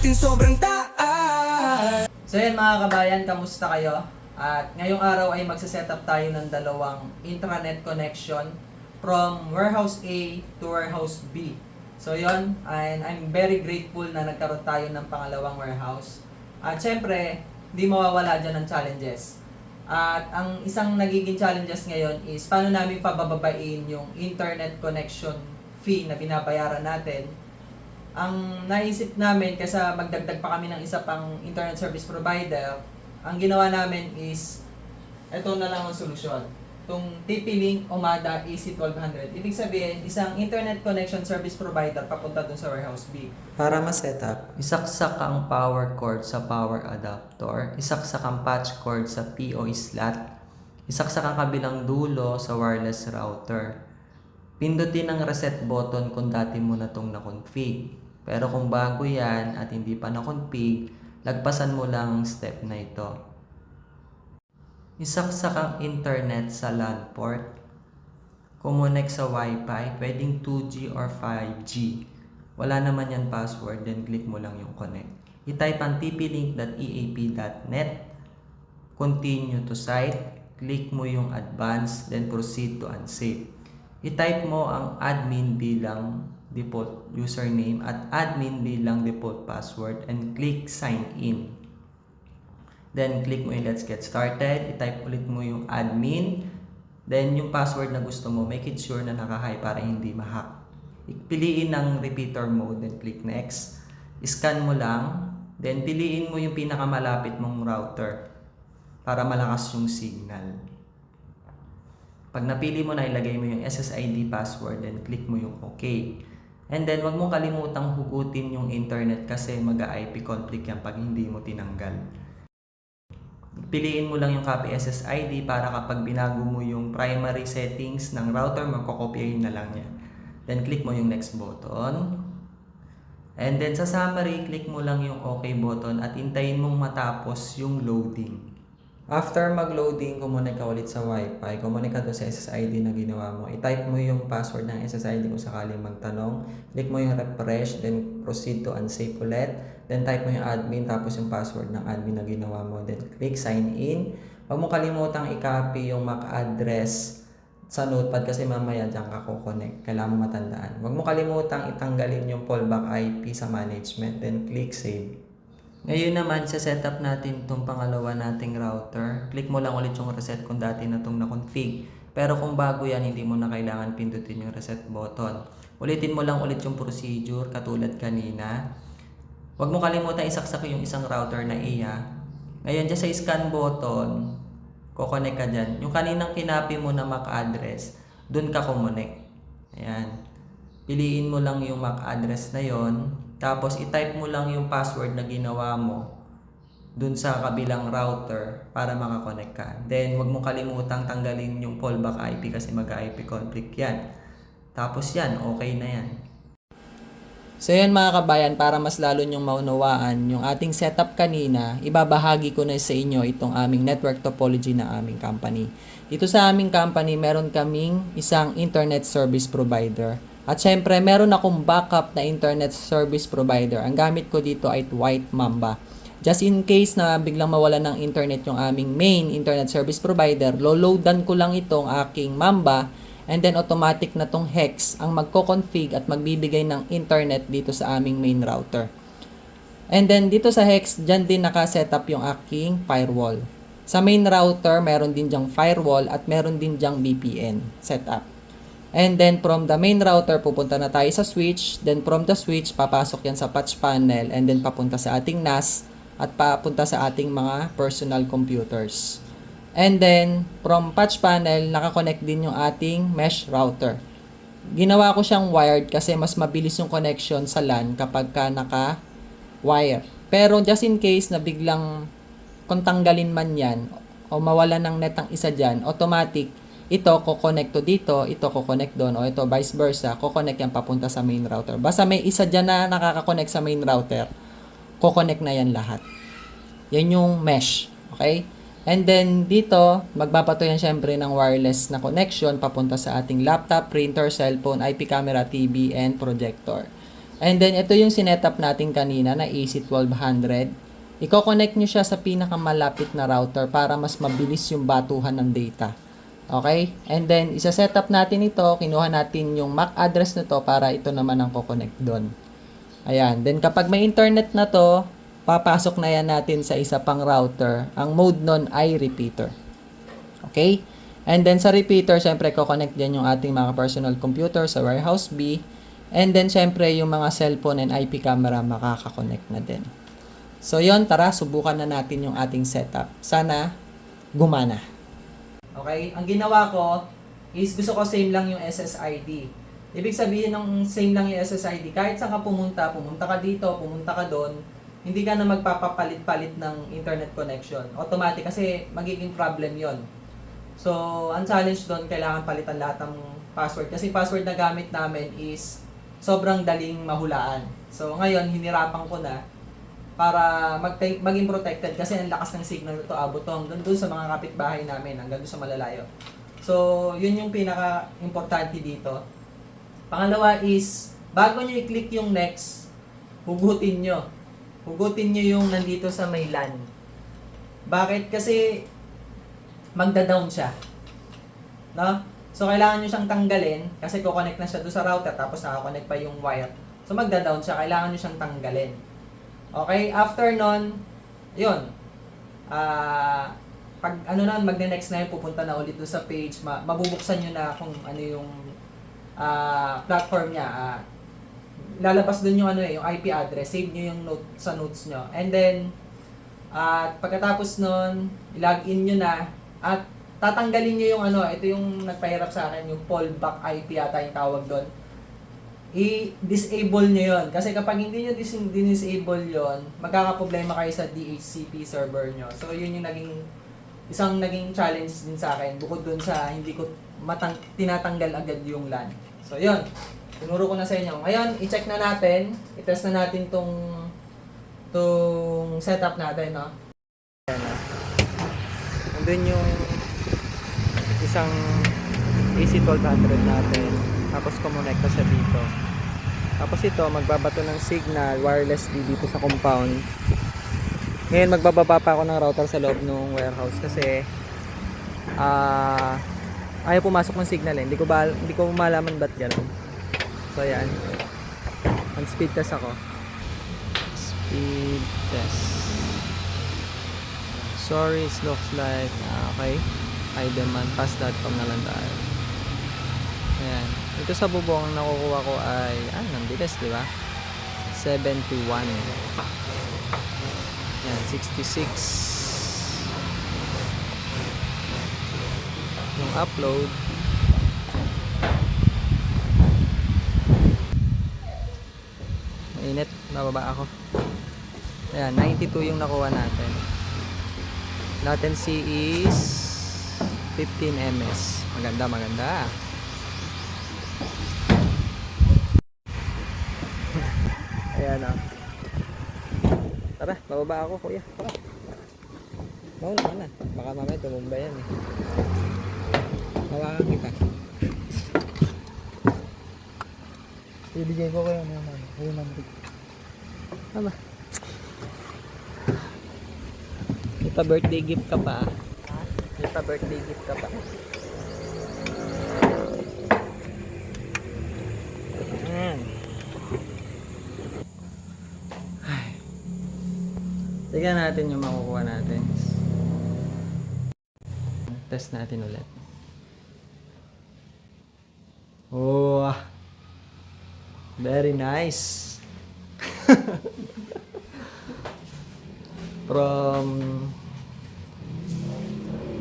natin sobrang taas So yun mga kabayan, kamusta kayo? At ngayong araw ay magsiset up tayo ng dalawang intranet connection from warehouse A to warehouse B. So yun, and I'm very grateful na nagkaroon tayo ng pangalawang warehouse. At syempre, hindi mawawala dyan ng challenges. At ang isang nagiging challenges ngayon is paano namin pabababain yung internet connection fee na binabayaran natin ang naisip namin kasi magdagdag pa kami ng isa pang internet service provider, ang ginawa namin is ito na lang ang solusyon. Itong TP-Link Omada AC1200. Ibig sabihin, isang internet connection service provider papunta dun sa warehouse B. Para ma-set up, isaksak ang power cord sa power adapter, isaksak ang patch cord sa PO slot, isaksak ang kabilang dulo sa wireless router. Pindutin ang reset button kung dati mo na itong na-config. Pero kung bago yan at hindi pa na-config, lagpasan mo lang ang step na ito. Isaksak ang internet sa LAN port. Kumunek sa Wi-Fi, pwedeng 2G or 5G. Wala naman yan password, then click mo lang yung connect. I-type ang tplink.eap.net. Continue to site. Click mo yung advance, then proceed to unsave. I-type mo ang admin bilang default username at admin bilang default password and click sign in. Then click mo yung let's get started. I-type ulit mo yung admin. Then yung password na gusto mo, make it sure na naka-high para hindi ma-hack. Piliin ang repeater mode, then click next. Scan mo lang, then piliin mo yung pinakamalapit mong router para malakas yung signal. Pag napili mo na, ilagay mo yung SSID password, then click mo yung OK. And then, wag mong kalimutang hugutin yung internet kasi mag-IP conflict yan pag hindi mo tinanggal. Piliin mo lang yung copy SSID para kapag binago mo yung primary settings ng router mo, kokopyahin na lang yan. Then, click mo yung next button. And then, sa summary, click mo lang yung OK button at hintayin mong matapos yung loading. After mag-loading, kumunik ka ulit sa Wi-Fi. Kumunik ka doon sa SSID na ginawa mo. I-type mo yung password ng SSID kung sakaling magtanong. Click mo yung refresh, then proceed to unsave ulit. Then type mo yung admin, tapos yung password ng admin na ginawa mo. Then click sign in. Huwag mo kalimutang i-copy yung MAC address sa notepad kasi mamaya dyan ka kukonek. Kailangan mo matandaan. Huwag mo kalimutang itanggalin yung fallback IP sa management. Then click save. Ngayon naman, sa setup natin itong pangalawa nating router. Click mo lang ulit yung reset kung dati na itong na-config. Pero kung bago yan, hindi mo na kailangan pindutin yung reset button. Ulitin mo lang ulit yung procedure katulad kanina. Huwag mo kalimutan isaksak yung isang router na iya. Ngayon, dyan sa scan button, kukonek ka dyan. Yung kaninang kinapi mo na MAC address, dun ka kumonek. Ayan. Piliin mo lang yung MAC address na yon tapos, i-type mo lang yung password na ginawa mo dun sa kabilang router para makakonect ka. Then, wag mo kalimutang tanggalin yung fallback IP kasi mag-IP conflict yan. Tapos yan, okay na yan. So yan mga kabayan, para mas lalo nyong maunawaan yung ating setup kanina, ibabahagi ko na sa inyo itong aming network topology na aming company. Dito sa aming company, meron kaming isang internet service provider. At syempre, meron akong backup na internet service provider. Ang gamit ko dito ay White Mamba. Just in case na biglang mawala ng internet yung aming main internet service provider, loloadan ko lang itong aking Mamba and then automatic na tong hex ang magko-config at magbibigay ng internet dito sa aming main router. And then dito sa hex, dyan din naka-setup yung aking firewall. Sa main router, meron din dyang firewall at meron din dyang VPN setup. And then from the main router, pupunta na tayo sa switch. Then from the switch, papasok yan sa patch panel and then papunta sa ating NAS at papunta sa ating mga personal computers. And then from patch panel, nakakonect din yung ating mesh router. Ginawa ko siyang wired kasi mas mabilis yung connection sa LAN kapag ka naka-wire. Pero just in case na biglang kung tanggalin man yan o mawala ng net ang isa dyan, automatic ito ko-connect to dito, ito ko-connect doon, o ito vice versa, ko-connect yan papunta sa main router. Basta may isa dyan na nakaka-connect sa main router, ko-connect na yan lahat. Yan yung mesh. Okay? And then, dito, magbabato yan syempre ng wireless na connection papunta sa ating laptop, printer, cellphone, IP camera, TV, and projector. And then, ito yung sinetup natin kanina na AC1200. Iko-connect nyo siya sa pinakamalapit na router para mas mabilis yung batuhan ng data. Okay? And then, isa-setup natin ito. Kinuha natin yung MAC address na to para ito naman ang ko-connect doon. Ayan. Then, kapag may internet na to, papasok na yan natin sa isa pang router. Ang mode nun ay repeater. Okay? And then sa repeater, syempre, ko-connect din yung ating mga personal computer sa warehouse B. And then, syempre, yung mga cellphone and IP camera makaka-connect na din. So, yon tara, subukan na natin yung ating setup. Sana gumana. Okay, ang ginawa ko is gusto ko same lang yung SSID. Ibig sabihin ng same lang yung SSID, kahit saan ka pumunta, pumunta ka dito, pumunta ka doon, hindi ka na magpapapalit-palit ng internet connection. Automatic kasi magiging problem yon. So, ang challenge doon, kailangan palitan lahat ng password. Kasi password na gamit namin is sobrang daling mahulaan. So, ngayon, hinirapan ko na para mag maging protected kasi ang lakas ng signal nito abot to hanggang doon sa mga kapitbahay namin, hanggang doon sa malalayo. So, yun yung pinaka-importante dito. Pangalawa is, bago nyo i-click yung next, hugutin nyo. Hugutin nyo yung nandito sa may LAN. Bakit? Kasi, magda-down siya. No? So, kailangan nyo siyang tanggalin kasi kukonect na siya doon sa router tapos nakakonect pa yung wire. So, magda-down siya. Kailangan nyo siyang tanggalin. Okay? After nun, yun. Ah, pag ano na, magne-next na yun, pupunta na ulit doon sa page, ma- mabubuksan nyo na kung ano yung ah, platform niya. Ah, lalabas doon yung ano eh, yung IP address, save nyo yung note sa notes nyo. And then, at pagkatapos nun, i-login nyo na, at tatanggalin nyo yung ano, ito yung nagpahirap sa akin, yung fallback IP yata yung tawag doon. I-disable nyo yon Kasi kapag hindi nyo dis- disable yon magkakaproblema kayo sa DHCP server nyo. So, yun yung naging, isang naging challenge din sa akin, bukod dun sa hindi ko matang tinatanggal agad yung LAN. So, yun. Tinuro ko na sa inyo. Ngayon, i-check na natin, i-test na natin tong tong setup natin, no? Ayan na. Nandun yung isang AC1200 natin. Tapos kumonekta siya dito. Tapos ito, magbabato ng signal wirelessly dito sa compound. Ngayon, magbababa pa ako ng router sa loob ng warehouse kasi ah ayaw pumasok ng signal eh. Hindi ko, ba, hindi ko malaman ba't gano'n. So, ayan. Ang speed test ako. Speed test. Sorry, it looks like, ah, okay. I demand pass.com na lang tayo. Ito sa bubong nakukuha ko ay, ah, ang bilis, di ba? 71. Ayan, 66. Yung upload, mainit, nababa ako. Ayan, 92 yung nakuha natin. Latency is 15 ms. Maganda, maganda. O. Tara, bababa ako kuya. Tara. Mauna ka na. Baka mamaya tumumba yan eh. Hawakan kita. Ibigay ko kayo naman. Kayo naman. Tama. Pa birthday gift ka pa. ah. Pa birthday gift ka pa. Ayan. Tignan natin yung makukuha natin. Test natin ulit. Oh, ah. very nice. from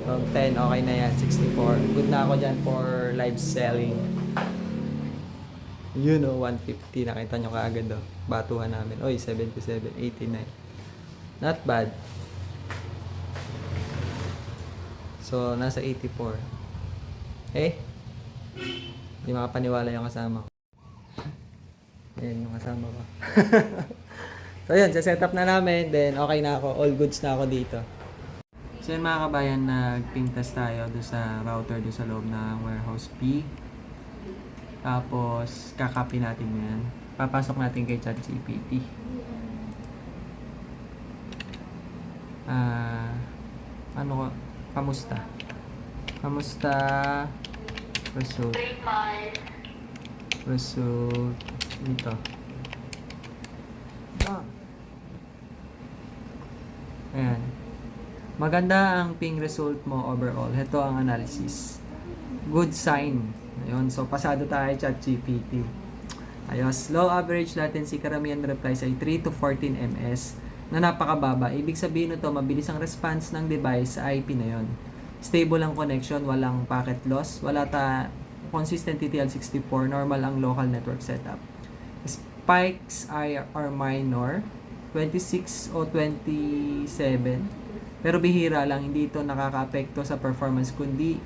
from 10 okay na yan 64 good na ako dyan for live selling you know 150 nakita nyo kaagad oh batuhan namin oy 77 89 not bad so nasa 84 eh hindi makapaniwala yung kasama ko Ayan yung kasama ko. so yun, set up na namin. Then okay na ako. All goods na ako dito. So yun mga kabayan, nag-ping test tayo doon sa router doon sa loob ng warehouse B. Tapos, kakopy natin yan. Papasok natin kay ChatGPT. Ah, ano? Kamusta? Kamusta? Result. Result. Dito. Ah. Ayan. Maganda ang ping result mo overall. Ito ang analysis. Good sign. Ayun. So, pasado tayo chat GPT. Ayos. Low average latency karamihan replies ay 3 to 14 ms na napakababa. Ibig sabihin nito, mabilis ang response ng device sa IP na yon. Stable ang connection, walang packet loss, wala ta consistent TTL64, normal ang local network setup. Spikes are minor, 26 o 27. Pero bihira lang, hindi ito nakaka-apekto sa performance kundi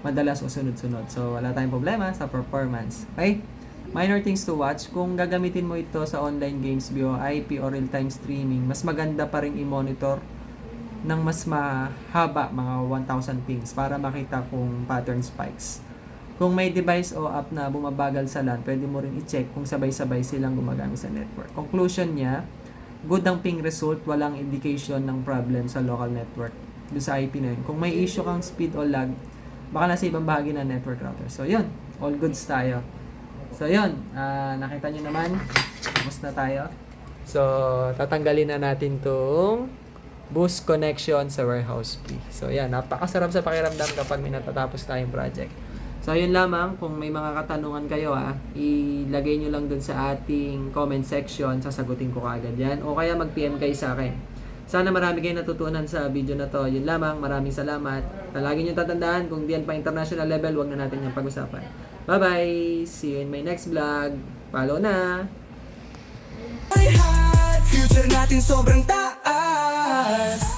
madalas o sunod-sunod. So, wala tayong problema sa performance. Okay? Minor things to watch. Kung gagamitin mo ito sa online games via IP or real-time streaming, mas maganda pa rin i-monitor ng mas mahaba, mga 1,000 pings para makita kung pattern spikes. Kung may device o app na bumabagal sa LAN, pwede mo rin i-check kung sabay-sabay silang gumagamit sa network. Conclusion niya, good ang ping result, walang indication ng problem sa local network doon sa IP na yun. Kung may issue kang speed o lag, baka nasa ibang bahagi ng network router. So, yun. All goods tayo. So, yun. Ah, nakita nyo naman. Tapos na tayo. So, tatanggalin na natin tong boost connection sa warehouse fee. So, yan. Napakasarap sa pakiramdam kapag may natatapos tayong project. So, yun lamang. Kung may mga katanungan kayo, ah, ilagay nyo lang dun sa ating comment section. Sasagutin ko kaagad yan. O kaya mag-PM kayo sa akin. Sana marami kayong natutunan sa video na to. Yun lamang. Maraming salamat. Lagi nyo tatandaan, kung di yan pa international level, wag na natin yung pag-usapan. Bye-bye! See you in my next vlog. Follow na! Future natin sobrang taas